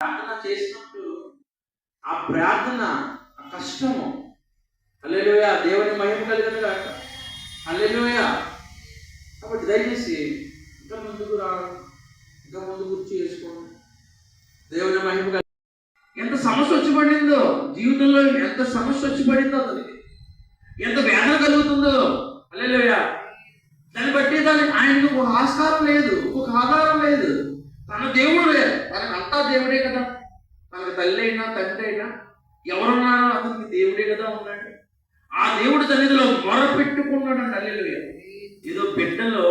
ప్రార్థన చేసినప్పుడు ఆ ప్రార్థన ఆ కష్టము అల్లెలుయ దేవుని మహిమ కలిగిన కాక అల్లెలుయ కాబట్టి దయచేసి ఇంకా ముందుకు రా ఇంకా ముందు గుర్తు చేసుకోండి దేవుని మహిమ కలిగి ఎంత సమస్య వచ్చి పడిందో జీవితంలో ఎంత సమస్య వచ్చి పడిందో అతనికి. ఎంత వేదన కలుగుతుందో. అల్లెలుయ దాన్ని బట్టి దానికి ఆయనకు ఒక ఆస్కారం లేదు ఒక ఆధారం లేదు. తన దేవుడు లేదు. తనకు అంతా దేవుడే కదా. తనకు తల్లి అయినా తండ్రి అయినా ఎవరున్నారో అతనికి దేవుడే కదా ఉన్నాడు ఆ దేవుడి సన్నిధిలో మొర పెట్టుకున్నాడు తల్లిలో ఏదో బిడ్డలో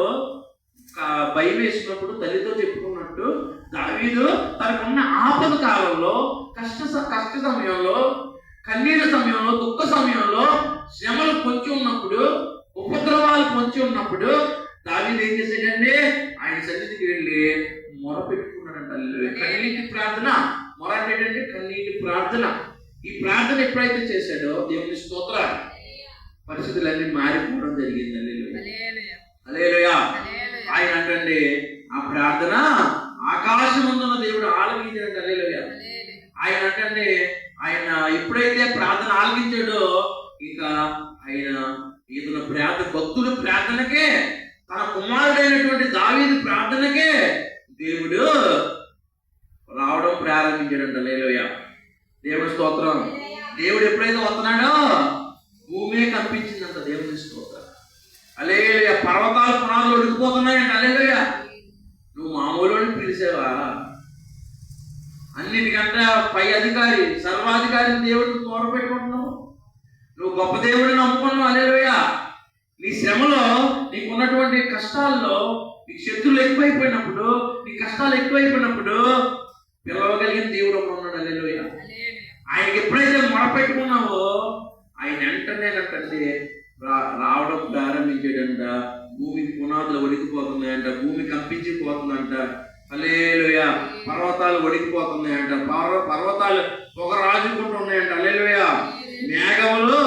భయం వేసినప్పుడు తల్లితో చెప్పుకున్నట్టు దావీదు తనకున్న ఆపద కాలంలో కష్ట స- కష్ట సమయంలో కన్నీళ్ళ సమయంలో దుఃఖ సమయంలో శ్రమలు పొంచి ఉన్నప్పుడు ఉపద్రవాలు పొంచి ఉన్నప్పుడు దావీదు ఏం చేశాడండి? ఆయన సన్నిధికి వెళ్ళి మొర పెట్టుకున్నాడంట. కన్నీటి ప్రార్థన మొర అంటే ఏంటంటే కన్నీటి ప్రార్థన ఈ ప్రార్థన ఎప్పుడైతే చేశాడో దేవుని స్తోత్ర పరిస్థితులన్నీ మారిపోవడం జరిగింది. హల్లెలూయా. ఆయన అంటే ఆ ప్రార్థన ఆకాశముందున్న దేవుడు ఆలకించాడు హల్లెలూయా. ఆయన అంటే ఆయన ఎప్పుడైతే ప్రార్థన ఆలకించాడో ఇక ఆయన ఇతను ప్రార్థన భక్తుడు ప్రార్థనకే తన కుమారుడైనటువంటి దావీదు ప్రార్థనకే దేవుడు రావడం ప్రారంభించాడంట లేలోయ దేవుడి స్తోత్రం దేవుడు ఎప్పుడైతే వస్తున్నాడో భూమి కనిపించిందంట దేవుని స్తోత్రం అలేలుయ పర్వతాలు పునాదులు ఉడికిపోతున్నాయంట అలేలుయ నువ్వు మామూలు పిలిచావా అన్నిటికంటే పై అధికారి సర్వాధికారి దేవుడిని తోర పెట్టుకుంటున్నావు నువ్వు గొప్ప దేవుడిని నమ్ముకున్నావు అలేలుయ నీ శ్రమలో నీకు ఉన్నటువంటి కష్టాల్లో నీకు శత్రువులు ఎక్కువైపోయినప్పుడు నీ కష్టాలు ఎక్కువైపోయినప్పుడు పిలవగలిగిన దేవుడు ఒకడు ఉన్నాడు అల్లెలుయ ఆయనకి ఎప్పుడైతే మొరపెట్టుకున్నావో ఆయన వెంటనే అంటే రా- రావడం ప్రారంభించాడంట. భూమికి పునాదులు ఒడికిపోతున్నాయంట భూమి కంపించిపోతుందంట. అలేలుయ పర్వతాలు ఒడికిపోతున్నాయంట పర్వ పర్వతాలు పొగ రాజుకుంటున్నాయంట అలేలుయ మేఘములు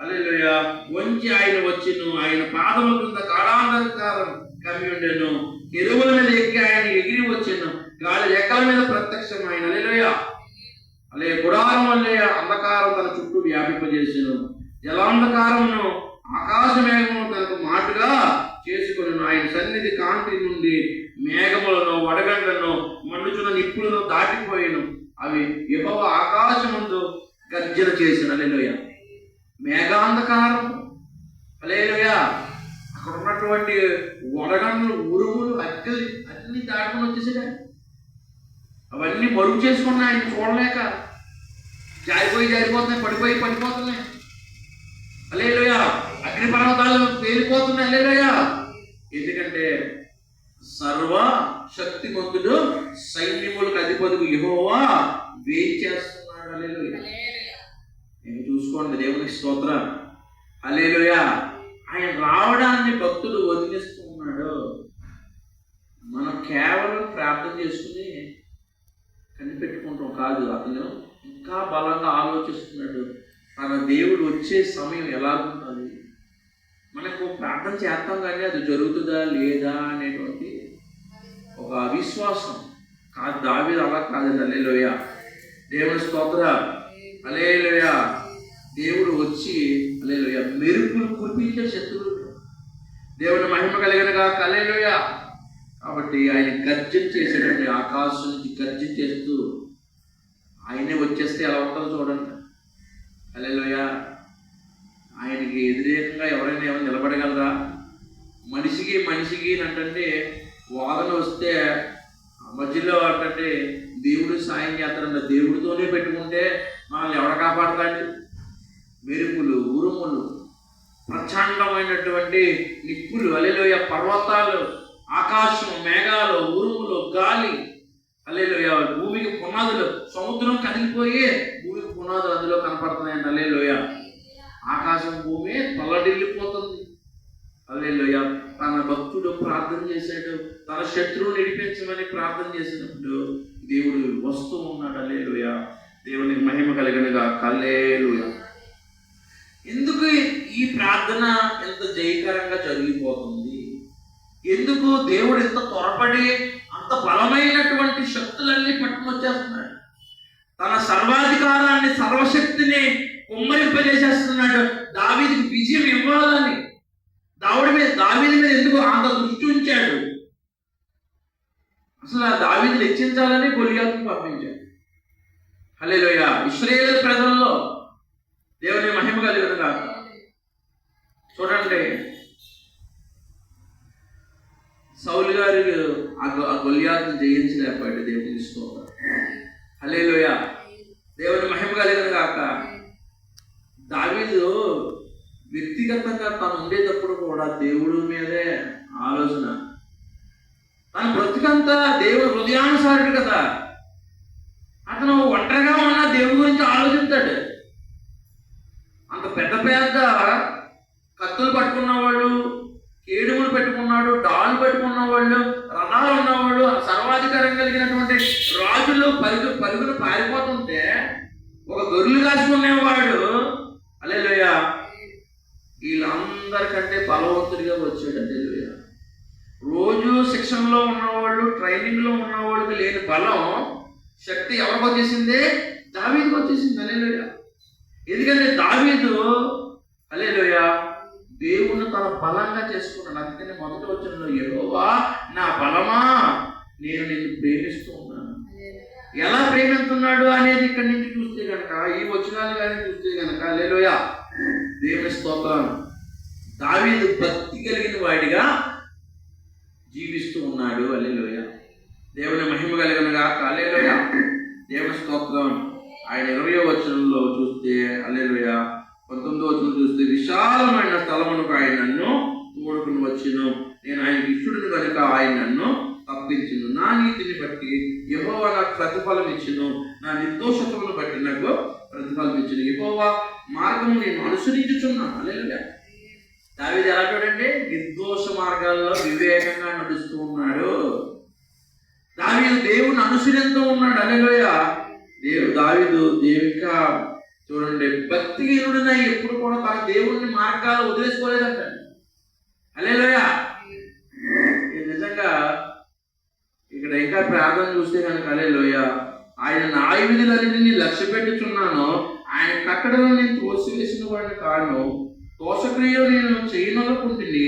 అల్లెలుయ వంచి ఆయన వచ్చిను ఆయన పాదముల కింద కాళాంధకారం కమ్మి ఉండెను. ఎరువుల మీద ఎక్కి ఆయన ఎగిరి వచ్చాను గాలి రెక్కల మీద ప్రత్యక్షం ఆయన. అల్లెలుయ అలే గుడారం వల్లే అంధకారం తన చుట్టూ వ్యాపింపజేసాను. జలాంధకారమును ఆకాశ మేఘమును తనకు మాటుగా చేసుకుని ఆయన సన్నిధి కాంతి నుండి మేఘములను వడగండ్లను మండుచున్న నిప్పులను దాటిపోయాను. అవి విభవ ఆకాశముందు గర్జన చేసిన. అల్లెలుయ మేఘాంధకారం అలేలుయ అక్కడ ఉన్నటువంటి వడగండ్లు ఉరుగులు అక్కలు అన్ని దాటుకుని వచ్చేసాడు అవన్నీ మరుగు చేసుకున్నాయి ఆయన చూడలేక జారిపోయి జారిపోతున్నాయి పడిపోయి పడిపోతున్నాయి. అలేలుయ అగ్ని పర్వతాలు పేలిపోతున్నాయి అలేలుయ ఎందుకంటే సర్వ శక్తిమంతుడు సైన్యములకు అధిపతికి యెహోవా వేయించేస్తున్నాడు అలేలుయ నేను చూసుకోండి దేవునికి స్తోత్రం అలేలుయ ఆయన రావడాన్ని భక్తుడు వదిలిస్తూ ఉన్నాడు మనం కేవలం ప్రార్థన చేసుకుని కనిపెట్టుకుంటాం కాదు అతను. ఇంకా బలంగా ఆలోచిస్తున్నాడు. తన దేవుడు వచ్చే సమయం ఎలా ఉంటుంది మనకు ప్రార్థన చేస్తాం కానీ అది జరుగుతుందా లేదా అనేటువంటి ఒక అవిశ్వాసం. కాదు దావి అలా కాదు. అల్లేలోయ దేవుని స్తోత్ర. అలేలోయ దేవుడు వచ్చి అలేలోయ మెరుపులు కురిపించే శత్రువులు. దేవుని మహిమ కలిగినగా కలేలోయ కాబట్టి ఆయన గర్జన చేసేటండి ఆకాశం నుంచి గర్జన చేస్తూ ఆయనే వచ్చేస్తే ఎలా ఉంటుందో చూడండి. అలేలోయ ఆయనకి వ్యతిరేకంగా ఎవరైనా ఏమైనా నిలబడగలరా? మనిషికి మనిషికి అంటే వాదన వస్తే మధ్యలో అంటే దేవుడు సాయం చేస్తాడంట. దేవుడితోనే పెట్టుకుంటే మనల్ని ఎవడ కాపాడతాడు? మెరుపులు ఉరుములు ప్రచండమైనటువంటి నిప్పులు అలెలోయ పర్వతాలు. ఆకాశం మేఘాలు ఉరుములు గాలి అల్లేలోయ. భూమికి పునాదులు సముద్రం కదిలిపోయి భూమికి పునాదులు అందులో కనపడుతున్నాయండి. అల్లేలోయ. ఆకాశం భూమి తల్లడిల్లిపోతుంది. అల్లేలోయ. తన భక్తుడు ప్రార్థన చేశాడు. తన శత్రువుని నడిపించమని ప్రార్థన చేసినప్పుడు దేవుడు వస్తూ ఉన్నాడు. అల్లేలోయ. దేవునికి మహిమ కలిగినగా. కల్లేలుయ ఎందుకు ఈ ప్రార్థన ఎంత జయకరంగా జరిగిపోతుంది? ఎందుకు దేవుడు ఎంత త్వరపడి అంత బలమైనటువంటి శక్తులన్నీ పట్టుకొచ్చేస్తున్నాడు? తన సర్వాధికారాన్ని సర్వశక్తిని కుమ్మరింపజేసేస్తున్నాడు. దావీదికి విజయం ఇవ్వాలని దావుడి మీద దావీది మీద ఎందుకు అంత దృష్టి ఉంచాడు? అసలు ఆ దావీదిని లెచ్చించాలని గొలియాతను పంపించాడు. హల్లెలూయా. ఇస్రాయేల్ ప్రజల్లో దేవుని మహిమ కలిగిన చూడండి సౌలు గారు ఆ గొ- జయించలేకపోయాడు దేవుని తీసుకోవాలి హల్లెలూయ. దేవుని మహిమ కలిగిన కాక దావీదు వ్యక్తిగతంగా తను ఉండేటప్పుడు కూడా దేవుడు మీదే ఆలోచన తన బ్రతికంతా దేవుడు హృదయానుసారుడు కదా అతను ఒంటరిగా ఉన్న దేవుడి గురించి ఆలోచిస్తాడు అంత పెద్ద పెద్ద కత్తులు పట్టుకున్నవాళ్ళు కేడుములు పెట్టుకున్నాడు డాలు పెట్టుకున్న వాళ్ళు రథాలు ఉన్నవాళ్ళు సర్వాధికారం కలిగినటువంటి రాజులు పరుగు పరుగులు పారిపోతుంటే ఒక గొర్రెలు కాసుకునేవాడు అలేలోయ వీళ్ళందరికంటే బలవంతుడిగా వచ్చాడు అలేలోయ రోజు శిక్షణలో ఉన్నవాళ్ళు ట్రైనింగ్లో ఉన్నవాళ్ళకి లేని బలం శక్తి ఎవరికి వచ్చేసింది? దావీదుకి వచ్చేసింది. అలేలోయ ఎందుకంటే దావీదు అలేలోయ దేవుణ్ణి తన బలంగా చేసుకున్నాడు అందుకని మొదటి వచ్చిన యెహోవా నా బలమా? నేను నిన్ను ప్రేమిస్తూ ఉన్నాను. ఎలా ప్రేమిస్తున్నాడు అనేది ఇక్కడి నుంచి చూస్తే కనుక ఈ వచనాలు కానీ చూస్తే కనుక లేలోయ దేవుని స్తోత్రం. దావీదు భక్తి కలిగిన వాడిగా జీవిస్తూ ఉన్నాడు. అల్లెలోయ దేవుని మహిమ కలిగినగా అల్లేలుయ దేవుని స్తోత్రం. ఆయన ఇరవయో వచనంలో చూస్తే అల్లేలుయ పంతొమ్మిదో వచనం చూస్తే విశాలమైన స్థలమునకు ఆయన నన్ను తోడుకుని వచ్చును. నేను ఆయన ఇష్టడును కనుక ఆయన నన్ను తప్పించును. నా నీతిని బట్టి యహోవా నాకు ప్రతిఫలం ఇచ్చును. నా నిర్దోషతలను బట్టి నాకు ప్రతిఫలం ఇచ్చును. యహోవా మార్గము నేను అనుసరించుచున్నాను. అల్లెలుగా దావిది ఎలా చూడండి? నిర్దోష మార్గాల్లో వివేకంగా నడుస్తూ ఉన్నాడు. దావీదు దేవుని అనుసరిస్తూ ఉన్నాడు. అల్లెలోయ దేవు దావీదు దేవిక చూడండి భక్తిహీనుడినై ఎప్పుడు కూడా తన దేవుణ్ణి మార్గాలు వదిలేసుకోలేదంట. అలేలోయ నిజంగా ఇక్కడ ఇంకా ప్రార్థన చూస్తే కనుక అలేలోయ ఆయన నాయ విధులన్నింటినీ లక్ష్య పెట్టుచున్నాను ఆయన కట్టడలో నేను తోసివేసిన వాడిని కాను. దోషక్రియ నేను చేయననుకుంటుంది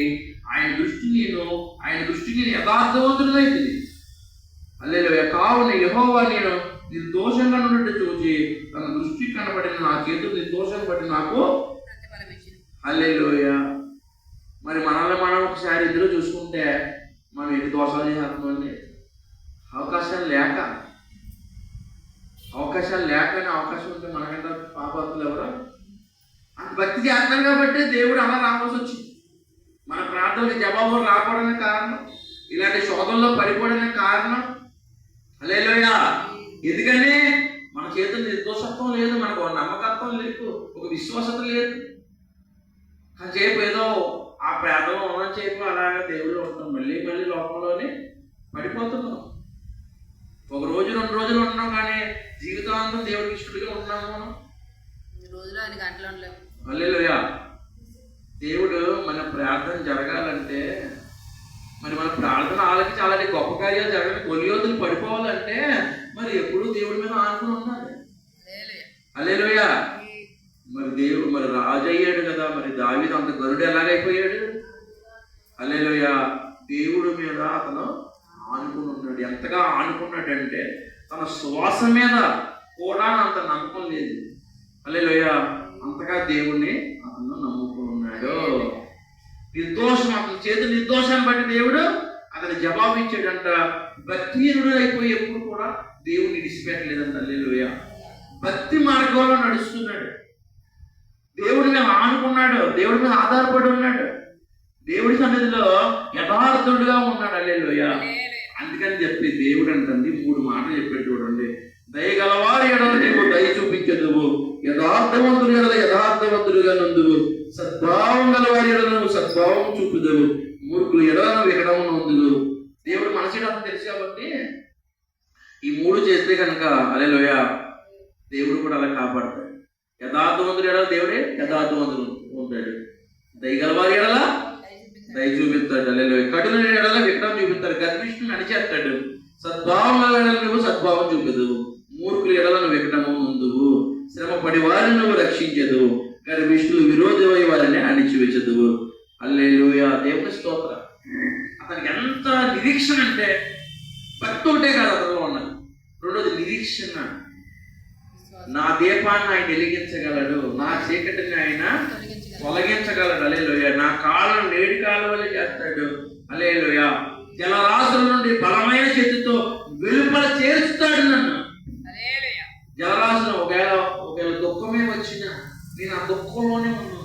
ఆయన దృష్టి నేను ఆయన దృష్టి నేను యథార్థవంతుడైతుంది అల్లెలోయ కావున యహోవా నేను నిర్దోషంగా నుండి చూచి తన దృష్టి కనబడిన నా చేతులు నిర్దోషం బట్టి నాకు అల్లెలోయ మరి మనల్ని మనం ఒకసారి ఇద్దరు చూసుకుంటే మనం ఎన్ని దోషాలు చేస్తున్నామండి అవకాశం లేక అవకాశాలు లేకనే అవకాశం ఉంటే మనకంటే పాపాత్తులు ఎవరు? భక్తి చేస్తారు కాబట్టి దేవుడు అలా రావాల్సి వచ్చింది. మన ప్రార్థనకి జవాబు రాకపోవడానికి కారణం ఇలాంటి శోధనలో పడిపోవడానికి కారణం అలేలోయ ఎందుకని? మన చేతులు నిర్దోషత్వం లేదు మనకు ఒక నమ్మకత్వం లేదు ఒక విశ్వాసత లేదు. కాసేపు ఏదో ఆ ప్రార్థన ఉన్న చేపు అలాగే దేవుడు ఉంటాం. మళ్ళీ మళ్ళీ లోకంలోనే పడిపోతున్నాం. ఒక రోజు రెండు రోజులు ఉంటున్నాం కానీ జీవితాంతం దేవుడికి ఇష్టడిగా ఉంటున్నాము మనం. రోజులో అన్ని గంటలు ఉండలేము దేవుడు మన ప్రార్థన జరగాలంటే మరి మన ప్రార్థన ఆలకించి అలాంటి గొప్ప కార్యాలు జరగాలి. కొలియోతులు పడిపోవాలంటే మరి ఎప్పుడు దేవుడి మీద ఆనుకుని ఉండాలి. అలేలుయా మరి దేవుడు మరి రాజు అయ్యాడు కదా మరి దావీదు అంత గరుడు ఎలాగైపోయాడు? హల్లెలూయా. దేవుడి మీద అతను ఆనుకుని ఉన్నాడు. ఎంతగా ఆనుకున్నాడంటే తన శ్వాస మీద కూడా అంత నమ్మకం లేదు. హల్లెలూయా. అంతగా దేవుణ్ణి అతను నమ్ముకున్నాడు నిర్దోషం అతని చేతి నిర్దోషాన్ని బట్టి దేవుడు అతని జవాబు ఇచ్చాడంట. భక్తిహీనుడు అయిపోయి ఎప్పుడు కూడా దేవుని విడిచిపెట్టలేదంట. అల్లెలుయ భక్తి మార్గంలో నడుస్తున్నాడు. దేవుడి మీద ఆనుకున్నాడు. దేవుడి మీద ఆధారపడి ఉన్నాడు. దేవుడి సన్నిధిలో యథార్థుడుగా ఉన్నాడు. Hallelujah hallelujah. అందుకని చెప్పి దేవుడు అంటుంది మూడు మాటలు చెప్పాడు చూడండి. దయగలవారు ఎడవ నీవు దయ చూపించదువు. యథార్థవంతుడు ఎడల యథార్థవంతుడుగా నందువు. సద్భావం గలవారి ఎడల నువ్వు సద్భావం చూపుదవు మూర్ఖులు ఎడల నువ్వు వికటము దేవుడు మనసు అంత తెలుసు కాబట్టి ఈ మూడు చేస్తే కనుక అలే లోయ దేవుడు కూడా అలా కాపాడతాడు. యథార్థవంతుడు ఎడల దేవుడే? యథార్థవంతుడు ఉంటాడు. దయగలవారి ఎడల? దయ చూపిస్తాడు. అలే లోయ కఠిన ఎడల విక్రమం చూపిస్తాడు. గర్భిష్ఠుని అణిచేస్తాడు సద్భావం ఎడల నువ్వు సద్భావం చూపదు మూర్ఖులు ఎడలను వికటము ముందువు శ్రమ పడి వారిని నువ్వు రక్షించదు గర్భిష్ఠులు విరోధమై వారిని అణిచివేచదు అల్లెలుయ దేవుని స్తోత్ర. అతనికి ఎంత నిరీక్షణ అంటే భక్తి ఒకటే కాదు అతను ఉన్నది రెండోది నిరీక్షణ. నా దీపాన్ని ఆయన వెలిగించగలడు. నా చీకటిని ఆయన తొలగించగలడు. అలేలోయ నా కాలం నేడి కాలం వల్ల చేస్తాడు. అలేలోయ జలరాశుల నుండి బలమైన చేతితో వెలుపల చేరుస్తాడు నన్ను హల్లెలూయా. జలరాశులు ఒకవేళ ఒకవేళ దుఃఖమే వచ్చినా నేను ఆ దుఃఖంలోనే ఉన్నాను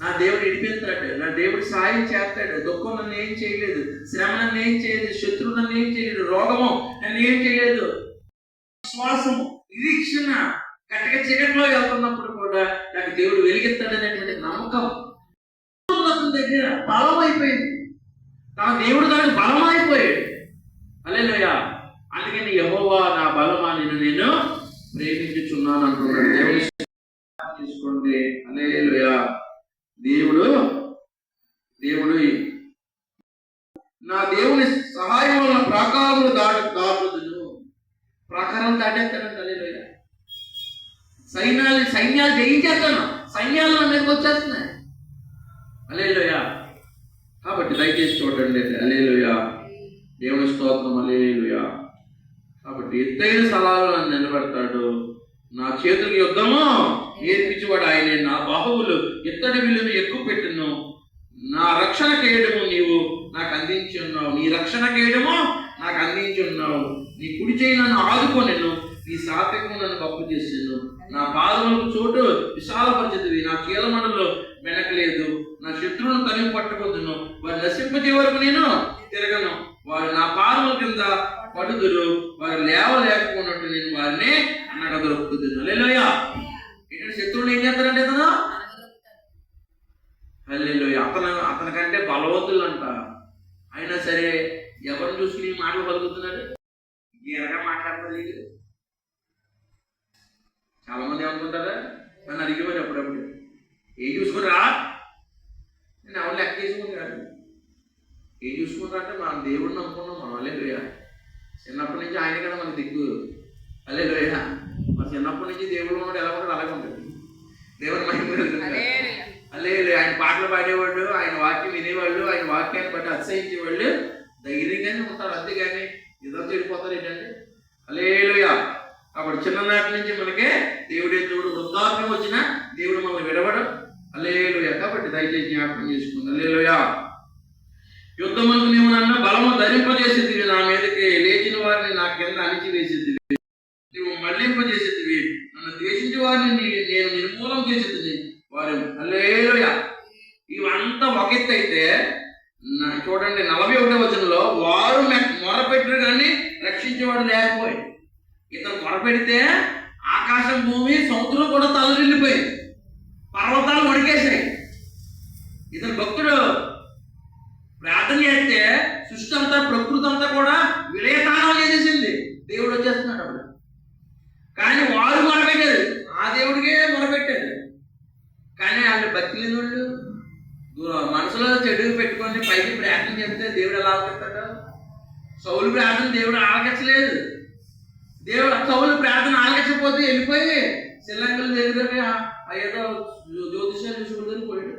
నా దేవుడు ఇడిపిస్తాడు నా దేవుడు సాయం చేస్తాడు దుఃఖం నన్ను ఏం చేయలేదు శ్రమ నన్ను ఏం చేయలేదు శత్రువు నన్ను ఏం చేయలేదు రోగము నన్ను ఏం చేయలేదు విశ్వాసము నిరీక్షణ కట్టక చీకటిలో వెళ్తున్నప్పుడు కూడా నాకు దేవుడు వెలిగిస్తాడనేటువంటి నమ్మకం అతని దగ్గర బలం అయిపోయింది నా దేవుడు దానికి బలం అయిపోయాడు అలేలోయ అందుకని యహోవా నా బలమా నిన్ను నేను ప్రేమించుచున్నాను అంటున్నాడు దేవుని తీసుకోండి అలేలోయ దేవుడు దేవుడు నా దేవుని సహాయం వల్ల ప్రాకారములు దాటు దాటుదును. ప్రాకారం దాటేస్తాడు అలేలుయా సైన్యాలు సైన్యాలు జయించేస్తాను. సైన్యాలు నా మీదకి వచ్చేస్తున్నాయి. అలేలుయా కాబట్టి దయచేసి చూడండి అలేలుయా దేవుని స్తోత్రం అలేలుయా కాబట్టి ఎత్తైన స్థలాల్లో నన్ను నిలబెడతాడు. నా చేతుల యుద్ధము నేర్పించేవాడు ఆయనే. నా బాహువులు ఇత్తడి విలువ ఎక్కువ పెట్టును. నా రక్షణ చేయడము నీవు నాకు అందించి ఉన్నావు. నీ రక్షణ చేయడము నాకు అందించి ఉన్నావు. నీ కుడి చేయి నన్ను ఆదుకొనెను. నీ సాత్వికము నన్ను పప్పు చేసాను. నా పాదములకు చోటు విశాలపరిచితివి నా కీలమణలో వెనకలేదు. నా శత్రువును తనివి పట్టుకొద్దును వారి నశింపజే వరకు నేను తిరగను. వారు నా పాదముల కింద పడుదురు వారు లేవలేకపోయినట్టు నేను వారిని నడదొరుకుతున్నాను లేలోయ ఇటు శత్రువులు ఏం చేస్తారంటే కదా? నరగదొక్కుతారు. అతను అతనికంటే బలవంతులు అంట అయినా సరే ఎవరిని చూసుకుని ఈ మాటలు పలుకుతున్నాడు ఎరగా మాట్లాడతారు చాలా మంది ఏమనుకుంటారా? నన్ను అడిగేవారు అప్పుడప్పుడు. ఏం చూసుకున్నారా? నేను ఎవరు లెక్క చేసుకుని కాదు ఏం చూసుకుంటా మన దేవుడిని అనుకున్నాం మనం లేదు చిన్నప్పటి నుంచి ఆయన కదా మనకు దిక్కు. అల్లే మన చిన్నప్పటి నుంచి దేవుడు ఉన్నాడు ఎలా ఉంటాడు? అలాగే ఉంటుంది దేవుని మహిమ. లేదు ఆయన పాటలు పాడేవాళ్ళు ఆయన వాక్యం వినేవాళ్ళు ఆయన వాక్యాన్ని బట్టి అతిశయించేవాళ్ళు ధైర్యంగానే ఉంటారు. అంతేగాని ఇద్దరు చెడిపోతారు ఏంటంటే? అలేలుయా కాబట్టి చిన్ననాటి నుంచి మనకే దేవుడే దేవుడు. వృద్ధాప్యం వచ్చినా దేవుడు మనల్ని విడవడం. అలేలుయా కాబట్టి దయచేసి జ్ఞాపకం చేసుకుంది. అలేలుయా యుద్ధమందు నీవు నన్ను బలము ధరింపజేసేదివి నా మీదకి లేచిన వారిని నా కింద అణిచివేసేదివి. నీవు మళ్ళింపజేసేదివి. నన్ను ద్వేషించే వారిని నేను నిర్మూలం చేసేది వారు అల్లేలుయ. ఇవంతా ఒక ఎత్తు అయితే చూడండి నలభై ఒకటో వచనంలో వారు మె- కానీ రక్షించేవాడు లేకపోయి. ఇతను మొరపెడితే ఆకాశం భూమి సముద్రం కూడా తలరిల్లిపోయింది పర్వతాలు వణికేశాయి. ఇతను భక్తుడు. ప్రార్థన చేస్తే సృష్టి అంతా ప్రకృతి అంతా కూడా విలయతానం చేసేసింది. దేవుడు వచ్చేస్తున్నాడు అప్పుడు. కానీ వారు మొరపెట్టారు. ఆ దేవుడికే మొరపెట్టారు. కానీ వాళ్ళు భక్తి లేని వాళ్ళు మనసులో చెడుగు పెట్టుకొని పైకి ప్రార్థన చేస్తే దేవుడు ఎలా ఆలకిస్తాడు? సౌలు ప్రార్థన దేవుడు ఆలకించలేదు. దేవుడు సౌలు ప్రార్థన ఆలకించకపోతే వెళ్ళిపోయి శ్రీలంకల దగ్గర ఏదో జ్యో- జ్యోతిషాలు చూసుకుందని పోయాడు.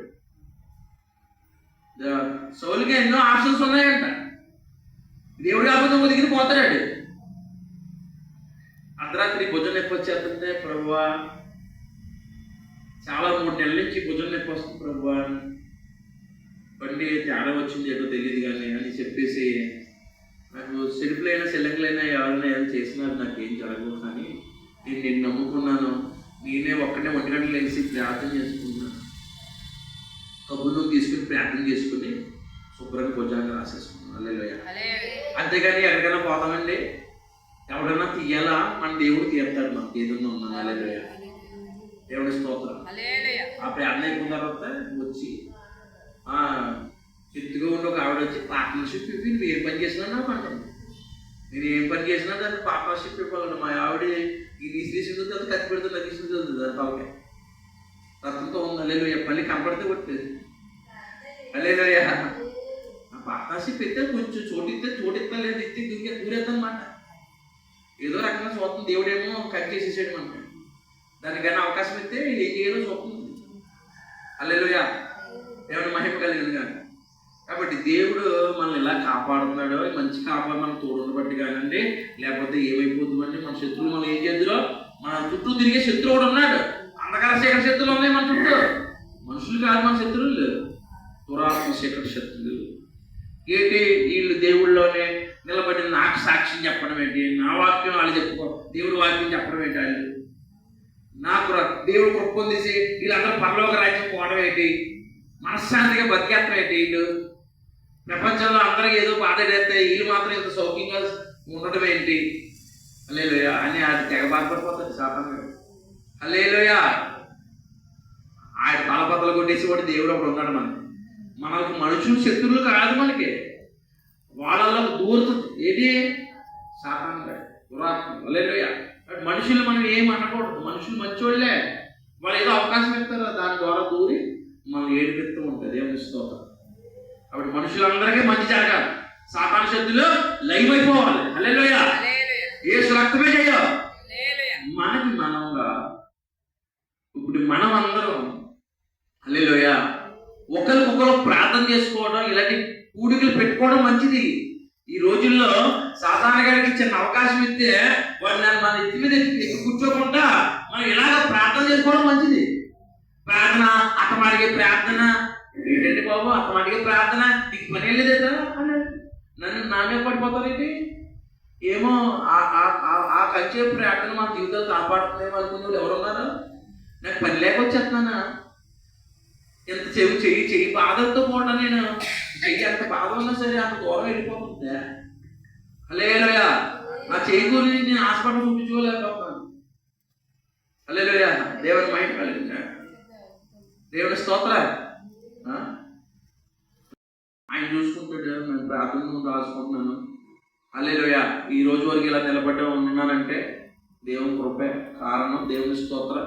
సౌలుకి ఎన్నో ఆప్షన్స్ ఉన్నాయంట. దేవుడు కాకపోతే ఇంకో పోతాడు అర్ధరాత్రి భుజం నొప్పి వచ్చేస్తుంటే ప్రభువా చాలా మూడు నెలల నుంచి భుజం నొప్పి వస్తుంది ప్రభువా బండి తేడా వచ్చింది ఏదో తెలియదు కానీ అని చెప్పేసి నాకు సెల్ఫ్లైనా సెల్లెంగ్లైనా ఎవరైనా ఏమైనా చేసినారు నాకు ఏం జరగదు కానీ నేను నేను నమ్ముకున్నాను. నేనే ఒక్కటే ఒంటి గంటలు వేసి ప్రార్థన చేసుకున్నాను కబుర్లు ప్రార్థన చేసుకుని శుభ్రంగా భుజాన్ని రాసేసుకున్నాను అల్లెలోయ. అంతేగాని ఎక్కడికైనా పోతామండి. ఎవడన్నా తీయాలా? మన దేవుడు తీస్తాడు మనకి ఏదన్నా ఉన్నా అల్లెలోయ. దేవుడి స్తోత్రం. ఆ ప్రార్థన అయిపోయిన తర్వాత వచ్చి ఆ చెట్టుగా ఉండి ఒక ఆవిడ వచ్చి పార్ట్నర్షిప్ ఇవ్వి నువ్వు ఏం పని చేసినా నాకు అంటాను నేను ఏం పని చేసినా దాన్ని పార్ట్నర్షిప్ ఇవ్వాలండి మా ఆవిడ ఈ నీసి తీసుకుంటుంది అది కత్తి పెడుతుంది అది తీసుకుంటుంది దాని తలకే రక్తంతో ఉంది అల్లెలు పల్లి కనపడితే కొట్టేది. అలేదయ్యా ఆ పార్ట్నర్షిప్ అయితే కొంచెం చోటిస్తే చోటిస్తా లేదు ఇస్తే దిగే దూరేద్దనమాట ఏదో రకంగా చూస్తుంది దేవుడేమో కట్ చేసేసాడు మనకి దానికైనా అవకాశం ఇస్తే ఏం చేయడం చూస్తుంది అల్లెలుయా దేవుడు మహిమ కలిగింది కానీ కాబట్టి దేవుడు మనల్ని ఇలా కాపాడుతున్నాడు మంచి కాపాడు మనం తోడుని బట్టి కానండి లేకపోతే ఏమైపోతుందండి? మన శత్రువులు మనం ఏం చేద్దురో? మన చుట్టూ తిరిగే శత్రువు కూడా ఉన్నాడు. అంధకార శేఖర శత్రువులు ఉన్నాయి మన చుట్టూ. మనుషులు కాదు మన శత్రువులు. దురాత్మ శేఖర శత్రువులు ఏంటి వీళ్ళు దేవుళ్ళలోనే నిలబడి నాకు సాక్ష్యం చెప్పడం ఏంటి? నా వాక్యం వాళ్ళు చెప్పుకో దేవుడి వాక్యం చెప్పడం ఏంటి వాళ్ళు? నాకు దేవుడు పొందేసి వీళ్ళందరూ పరలోక రాజ్యం పోవడం ఏంటి? మనశ్శాంతిగా బతికేస్తాం ఏంటి వీళ్ళు? ప్రపంచంలో అందరికి ఏదో బాధడేస్తే వీళ్ళు మాత్రం ఇంత సౌఖ్యంగా ఉండడం ఏంటి? అల్లేలోయ అని అది తెగ బాధపడిపోతుంది సాధారణంగా అల్లేలోయ ఆయన తలపతలు కొట్టేసి వాడు దేవుడు ఒకడు ఉన్నాడు మనకి. మనకు మనుషులు శత్రువులు కాదు మనకి. వాళ్ళలో దూరుతుంది ఏంటి శాతంగా దురాత్మ. అల్లేలోయ మనుషులు మనం ఏం అనకూడదు. మనుషులు మంచోళ్ళే. వాళ్ళు ఏదో అవకాశం ఇస్తారు దాని ద్వారా దూరి మనం ఏడిపిస్తూ ఉంటుంది దేవుని స్తోత్రం. కాబట్టి మనుషులందరికీ మంచి జరగాలి. సాతాన శక్తులు లైవ్ అయిపోవాలి. అల్లెలోయ ఏ రక్తమే చేయ మనకి మనంగా. ఇప్పుడు మనం అందరం అల్లెలోయ ఒకరికొకరు ప్రార్థన చేసుకోవడం ఇలాంటి కూడికలు పెట్టుకోవడం మంచిది. ఈ రోజుల్లో సాధారణ గారికి చిన్న అవకాశం ఇస్తే వాడు నన్ను మన ఎత్తి మీద ఎత్తి ఎక్కి కూర్చోకుండా మనం ఇలాగ ప్రార్థన చేసుకోవడం మంచిది. ప్రార్థన అతమాడిగే ప్రార్థన ఏంటండి బాబు అతమాడిగే ప్రార్థన నీకు పని వెళ్ళేదేదా అన్నాడు. నన్ను నా మీద పడిపోతారేంటి ఏమో ఆ- ఆ- కంచే ప్రార్థన మన జీవితాలు కాపాడుతుందేమో అనుకున్న వాళ్ళు ఎవరున్నారు? నాకు పని లేక వచ్చేస్తున్నానా? ఎంత చెవి చెయ్యి చెయ్యి బాధలతో కూడా నేను. చెయ్యి ఎంత బాధ ఉన్నా సరే అంత దూరం వెళ్ళిపోతుందా? అలేలోయ నా చెయ్యి గురించి నేను హాస్పిటల్ చూపించుకోలేకపోతున్నాను అలేలోయ దేవుని మైండ్ కలిగిందా దేవుని స్తోత్ర ఆయన చూసుకుంటాడు నేను ప్రార్థన ముందు రాసుకుంటున్నాను అల్లేలోయ ఈ రోజు వరకు ఇలా నిలబడి ఉన్నానంటే దేవుని కృపే కారణం దేవుని స్తోత్ర.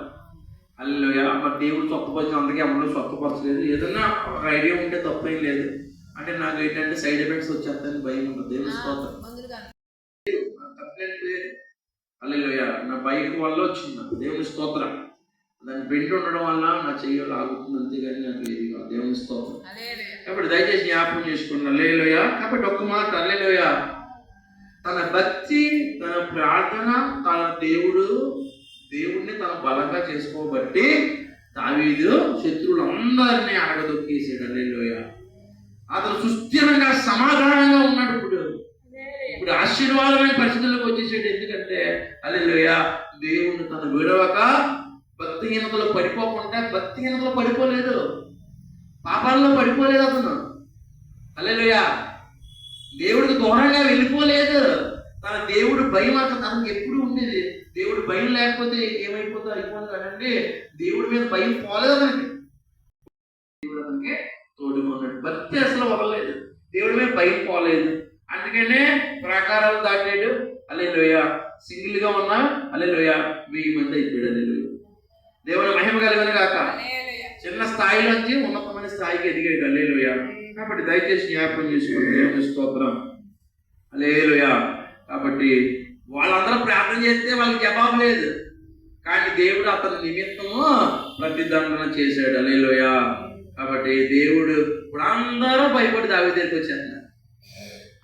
అల్లేలోయ మరి దేవుడు స్వత్తపరిచిన అందరికీ ఎవరు స్వత్తపరచలేదు ఏదన్నా ఒక ఐడియా ఉంటే తప్పేం లేదు. అంటే నాకు ఏంటంటే సైడ్ ఎఫెక్ట్స్ వచ్చేస్తాయని భయం ఉంటుంది దేవుని స్తోత్రం. కంప్లైంట్ లేదు. అల్లెలోయ నా బైక్ వల్ల వచ్చింది నాకు. దేవుని స్తోత్రం. దాని బెండ్ ఉండడం వల్ల నా చెయ్యి లాగుతుంది అంతేగాని నాకు కాదు. దేవుని స్తోత్రం. కాబట్టి దయచేసి జ్ఞాపకం చేసుకోండి అల్లేలోయ కాబట్టి ఒక్క మాట అల్లేలోయ తన భక్తి తన ప్రార్థన తన దేవుడు దేవుణ్ణి తన బలంగా చేసుకోబట్టి దావీదు శత్రువులందరినీ అడగదొక్కేసాడు అల్లేలోయ అతను సుస్థిరంగా సమాధానంగా ఉన్నాడు ఇప్పుడు. ఇప్పుడు ఆశీర్వాదమైన పరిస్థితుల్లోకి వచ్చేసాడు. ఎందుకంటే అల్లెలోయ దేవుణ్ణి తను విడవక భక్తిహీనతలో పడిపోకుండా భక్తిహీనతలో పడిపోలేదు. పాపాల్లో పడిపోలేదు అతను. అల్లెలోయ దేవుడికి దూరంగా వెళ్ళిపోలేదు. తన దేవుడు భయం అతను తనకు ఎప్పుడు ఉండేది. దేవుడు భయం లేకపోతే ఏమైపోతా అయిపోదు కదండి దేవుడి మీద భయం పోలేదు అతనికి దేవుడు అతనికి తోడుకున్నాడు భక్తి అసలు వదలలేదు. దేవుడి మీద భయం పోలేదు. అందుకనే ప్రాకారాలు దాటాడు. అలే లోయ సింగిల్గా ఉన్నా అలే లోయ వెయ్యి మంది అయిపోయాడు. అలే లోయ దేవుని మహిమ కలిగిన కాక చిన్న స్థాయిలోంచి ఉన్నతమైన స్థాయికి ఎదిగాడు. అల్లేలుయ కాబట్టి దయచేసి జ్ఞాపకం చేసుకోండి. దేవుని స్తోత్రం. అల్లేలుయ కాబట్టి వాళ్ళందరూ ప్రార్థన చేస్తే వాళ్ళకి జవాబు లేదు. కానీ దేవుడు అతని నిమిత్తము ప్రతిదండన చేశాడు. అల్లేలుయ కాబట్టి దేవుడు ఇప్పుడు అందరూ భయపడి దావి దగ్గరికి వచ్చేస్తున్నారు.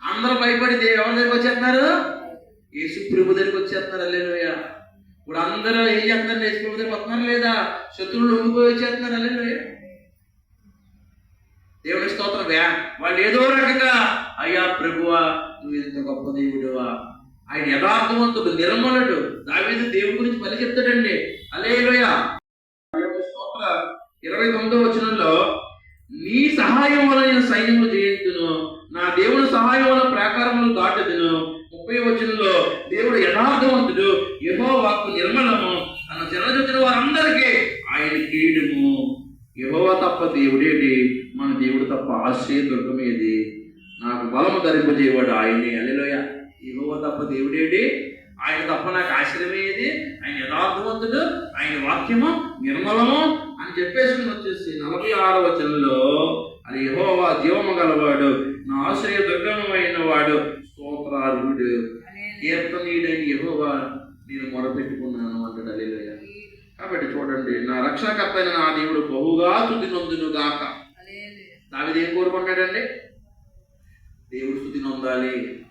అందరూ భయపడి దేవు ఎవరి దగ్గరికి వచ్చేస్తున్నారు? యేసు ప్రభు దగ్గరికి వచ్చేస్తున్నారు. అల్లేలుయ ఇప్పుడు అందరూ ఏం చేస్తున్నారు? యేసు ప్రభు దగ్గరికి వస్తున్నారు లేదా? శత్రువులు ఉండిపోయి వచ్చేస్తున్నారు. అల్లేలుయ దేవుని స్తోత్రం. వ్యా వాళ్ళు ఏదో రకంగా అయ్యా ప్రభువా నువ్వు ఎంత గొప్ప దేవుడువా. ఆయన యథార్థవంతుడు నిర్మలుడు. దావేది దేవుడి గురించి మళ్ళీ చెప్తాడండి. అలేలోయ స్తోత్ర ఇరవై తొమ్మిదో వచనంలో నీ సహాయం వల్ల నేను సైన్యములు జయించును నా దేవుని సహాయం వల్ల ప్రాకారములు దాటదును. ముప్పై వచనంలో దేవుడు యథార్థవంతుడు యహో వాక్కు నిర్మలము తన జనజొచ్చిన వారందరికీ ఆయన కీడుము యహోవ తప్ప దేవుడేటి మన దేవుడు తప్ప ఆశ్రయ దుర్గమేది నాకు బలము ధరింపజేయవాడు ఆయనే అల్లెలోయ యహోవ తప్ప దేవుడేటి ఆయన తప్ప నాకు ఆశ్రయమేది ఆయన యథార్థవంతుడు ఆయన వాక్యము నిర్మలము అని చెప్పేసుకుని వచ్చేసి నలభై ఆరో వచనంలో అది యహోవా జీవము గలవాడు నా ఆశ్రయ దుర్గమమైన వాడు స్తోత్రార్హుడు హల్లెలూయా. కీర్తనీయుడైన యెహోవా నేను అల్లెలుయ్య కాబట్టి చూడండి నా రక్షణకర్త అయిన నా దేవుడు బహుగా తుది నొందును గాక. దావిది ఏం కోరుకుంటాడండి? దేవుడు స్థుతి నొందాలి.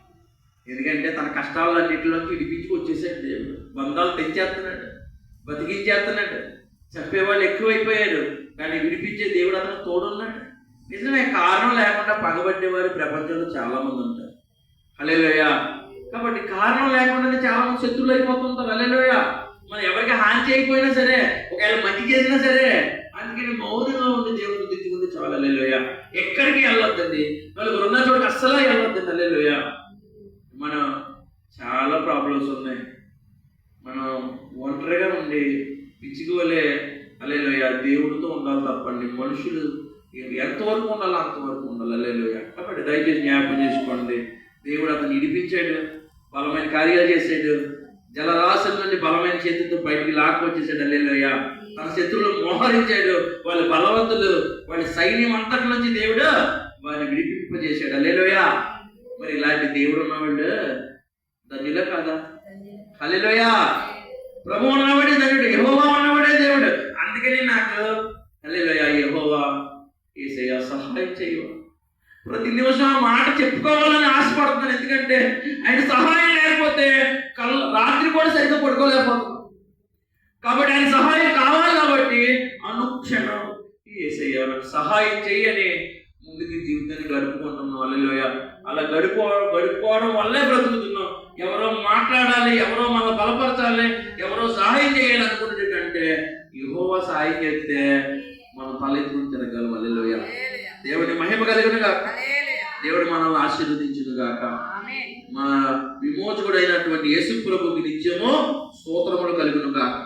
ఎందుకంటే తన కష్టాలన్నింటిలోకి విడిపించుకు వచ్చేసాడు దేవుడు. బంధాలు తెచ్చేస్తున్నాడు బతికించేస్తున్నాడు. చెప్పేవాళ్ళు ఎక్కువైపోయారు. కానీ విడిపించే దేవుడు అతను తోడున్నాడు. నిజమే కారణం లేకుండా పగబట్టేవారు ప్రపంచంలో చాలా మంది ఉంటారు. హలేలోయ కాబట్టి కారణం లేకుండానే చాలా మంది శత్రువులు అయిపోతుంటారు. హలేలోయ మనం ఎవరికి హాని చేయకపోయినా సరే ఒకవేళ మంచి చేసినా సరే అందుకని మౌనంగా ఉండి దేవుడు దిద్దుకుంటే చాలా అల్లెలోయ ఎక్కడికి వెళ్ళొద్దండి? వాళ్ళకి ఉన్న చోటుకి అస్సలు వెళ్ళొద్దండి అల్లెలోయ మనం చాలా ప్రాబ్లమ్స్ ఉన్నాయి. మనం ఒంటరిగా ఉండి పిచ్చిగోలే అల్లెలోయ దేవుడితో ఉండాలి తప్పండి. మనుషులు ఎంతవరకు ఉండాలో అంతవరకు ఉండాలి అల్లెలోయ కాబట్టి దయచేసి జ్ఞాపకం చేసుకోండి. దేవుడు అతను ఇడిపించాడు బలమైన కార్యాలు చేశాడు జలరాశుల నుండి బలమైన చేతితో వచ్చేసాడు అల్లెలోయ తన శత్రువులు మోహరించాడు. వాళ్ళ బలవంతులు వాళ్ళ సైన్యం అంతటి నుంచి దేవుడు వారిని విడిపింపజేశాడు. అల్లెలోయ మరి ఇలాంటి దేవుడు ఉన్నవాళ్ళు ధన్యులే కాదా? అల్లెలోయ ప్రభు ఉన్నవాడే ధన్యుడు యహోవా ఉన్నవాడే దేవుడు. అందుకని నాకు అల్లెలోయ యహోవా ఏసయ్య సహాయం చేయు. ప్రతి నిమిషం మాట చెప్పుకోవాలని ఆశపడుతున్నాను. ఎందుకంటే ఆయన సహాయం లేకపోతే కళ్ళు రాత్రి కూడా సరిగ్గా పడుకోలేకపోతున్నాను. కాబట్టి ఆయన సహాయం కావాలి కాబట్టి అనుక్షణం ఏసయ్య నాకు సహాయం చేయని ముందుకి జీవితాన్ని గడుపుకుంటున్నాం అల్లెలోయ అలా గడుపుకోవడం గడుపుకోవడం వల్లే బ్రతుకుతున్నాం ఎవరో మాట్లాడాలి ఎవరో మన బలపరచాలి ఎవరో సహాయం చేయాలి అనుకునేది కంటే యెహోవా సహాయం చేస్తే మనం తలెత్తుకుని తిరగలం అల్లెలోయ. దేవుని మహిమ కలిగిన గాక హల్లెలూయా. దేవుడు మనల్ని ఆశీర్వదించును గాక. మన విమోచకుడైనటువంటి యేసు ప్రభుకి నిత్యము స్తోత్రములు కలుగును గాక.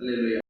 హల్లెలూయా